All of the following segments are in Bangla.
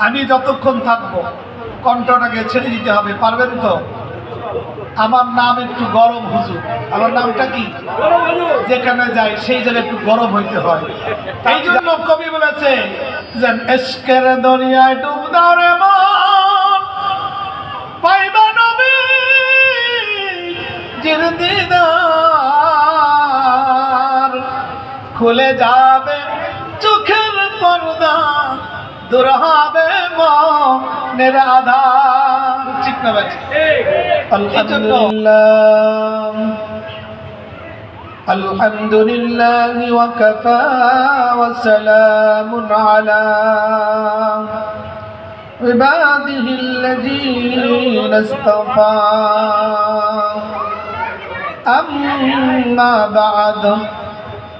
আমি যতক্ষণ থাকব কণ্ঠটাকে ছেড়ে দিতে হবে পারবেন তো? আমার নাম একটু গরম হুজুর। আমার নামটা কি? যেখানে যাই সেই জায়গায় একটু গরম হইতে হয়। তাই জন্য কবি বলেছে যে এসকের দরিয়ায় ডুব দাও রে পাইবা নবী জির দিদার খুলে যাবে দূর হবে মনের আধার ঠিক না বাচ্চা الحمد لله الحمد لله وكفى وسلام على عباده الذين اصطفى أما بعد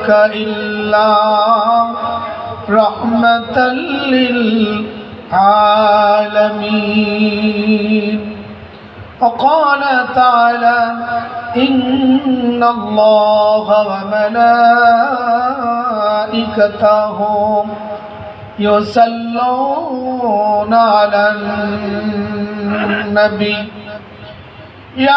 أرسلناك إلا رحمة للعالمين. وقال تعالى إن الله وملائكته يصلون على النبي. يا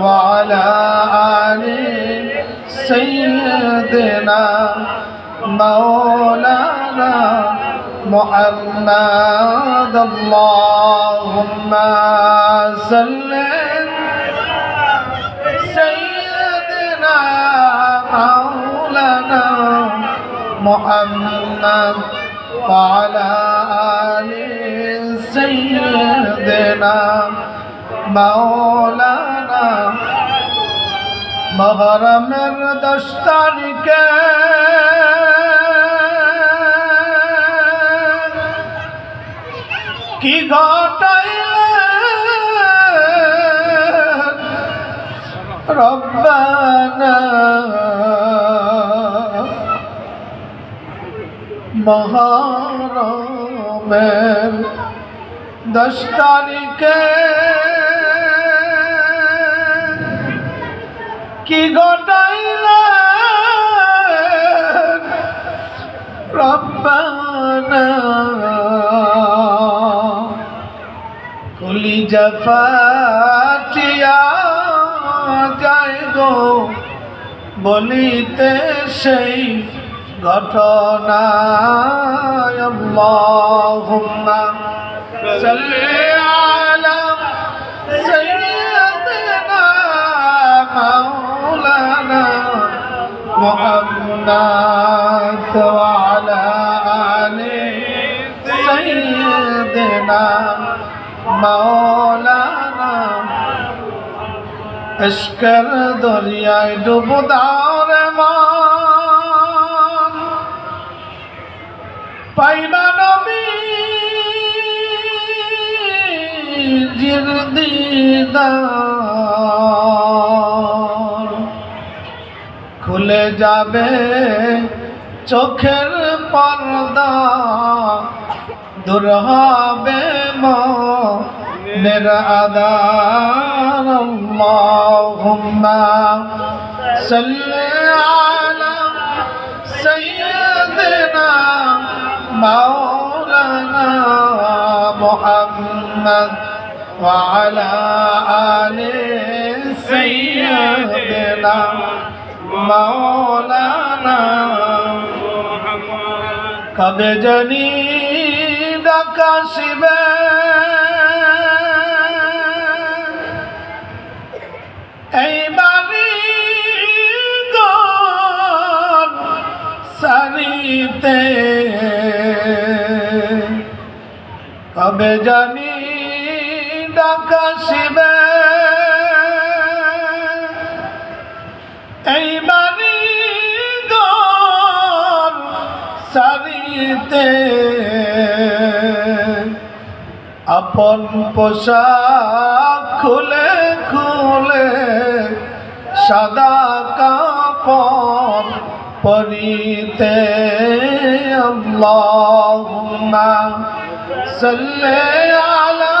وعلى آل سيدنا مولانا محمد. اللهم صل سيدنا مولانا محمد وعلى آل سيدنا مولانا মহরমের দশ তারিখে। কি ঘটাইলে? রব্বানা। মহরমের দশ তারিখে। কি ঘটাইলে? রব্বানা। কলিজা ফাটিয়া যায় গো বলিতে সেই ঘটনা আল্লাহুম্মা সাল্লি আলা আলা আলি সাইয়্যিদিনা মাওলানা এশকের দরিয়ায় ডুব দাও রে মান পাইবা নবী জির দিদার খুলে যাবে চোখের পর্দা দূর হবে মনের আদার আল্লাহুম্মা সাল্লি আলা সাইয়্যিদিনা মাওলানা মুহাম্মদ وعلى آل سيدنا মাওলানা। কবে জানি ডাকা এই বাড়ি সারিতে। কবে জানি এই গন সারিতে আপন পোশাক খুলে খুলে সাদা কাপড় পরিতে আল্লাহুম্মা সাল্লি আলা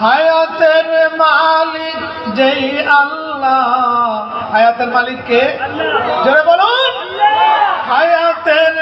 হায়াতের মালিক যেই আল্লাহ। হায়াতের মালিক কে? জোরে বলুন। হায়াতের